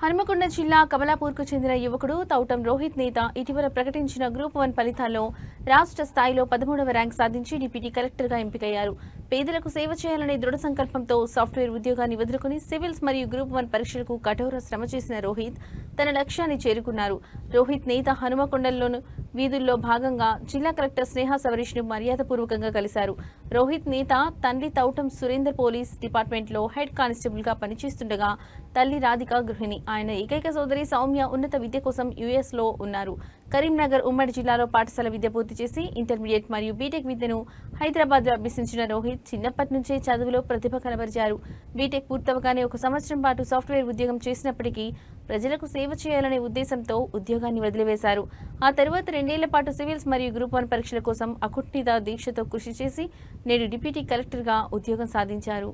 హనుమకొండ జిల్లా కమలాపూర్కు చెందిన యువకుడు తౌటం రోహిత్ నేత ఇటీవల ప్రకటించిన గ్రూప్ వన్ ఫలితాల్లో రాష్ట్ర స్థాయిలో పదమూడవ ర్యాంక్ సాధించి డిప్యూటీ కలెక్టర్గా ఎంపికయ్యారు. పేదలకు సేవ చేయాలనే దృఢ సంకల్పంతో సాఫ్ట్వేర్ ఉద్యోగాన్ని వదులుకుని సివిల్స్ మరియు గ్రూప్ వన్ పరీక్షలకు కఠోర శ్రమ చేసిన రోహిత్ తన లక్ష్యాన్ని చేరుకున్నారు. రోహిత్ నేత హనుమకొండలోను వీధుల్లో భాగంగా జిల్లా కలెక్టర్ స్నేహ సవరీష్ను మర్యాదపూర్వకంగా కలిశారు. రోహిత్ నేత తండ్రి తౌటం సురేందర్ పోలీస్ డిపార్ట్మెంట్లో హెడ్ కానిస్టేబుల్గా పనిచేస్తుండగా తల్లి రాధిక గృహిణి. ఆయన ఏకైక సోదరి సౌమ్య ఉన్నత విద్య కోసం యుఎస్లో ఉన్నారు. కరీంనగర్ ఉమ్మడి జిల్లాలో పాఠశాల విద్య పూర్తి చేసి ఇంటర్మీడియట్ మరియు బీటెక్ విద్యను హైదరాబాద్లో అభ్యసించిన రోహిత్ చిన్నప్పటి నుంచే చదువులో ప్రతిభ కనబరిచారు. బీటెక్ పూర్తవగానే ఒక సంవత్సరం పాటు సాఫ్ట్వేర్ ఉద్యోగం చేసినప్పటికీ ప్రజలకు సేవ చేయాలనే ఉద్దేశంతో ఉద్యోగాన్ని వదిలివేశారు. ఆ తరువాత రెండేళ్ళ పాటు సివిల్స్ మరియు గ్రూప్ వన్ పరీక్షల కోసం అకుట్నిత దీక్షతో కృషి చేసి నేడు డిప్యూటీ కలెక్టర్గా ఉద్యోగం సాధించారు.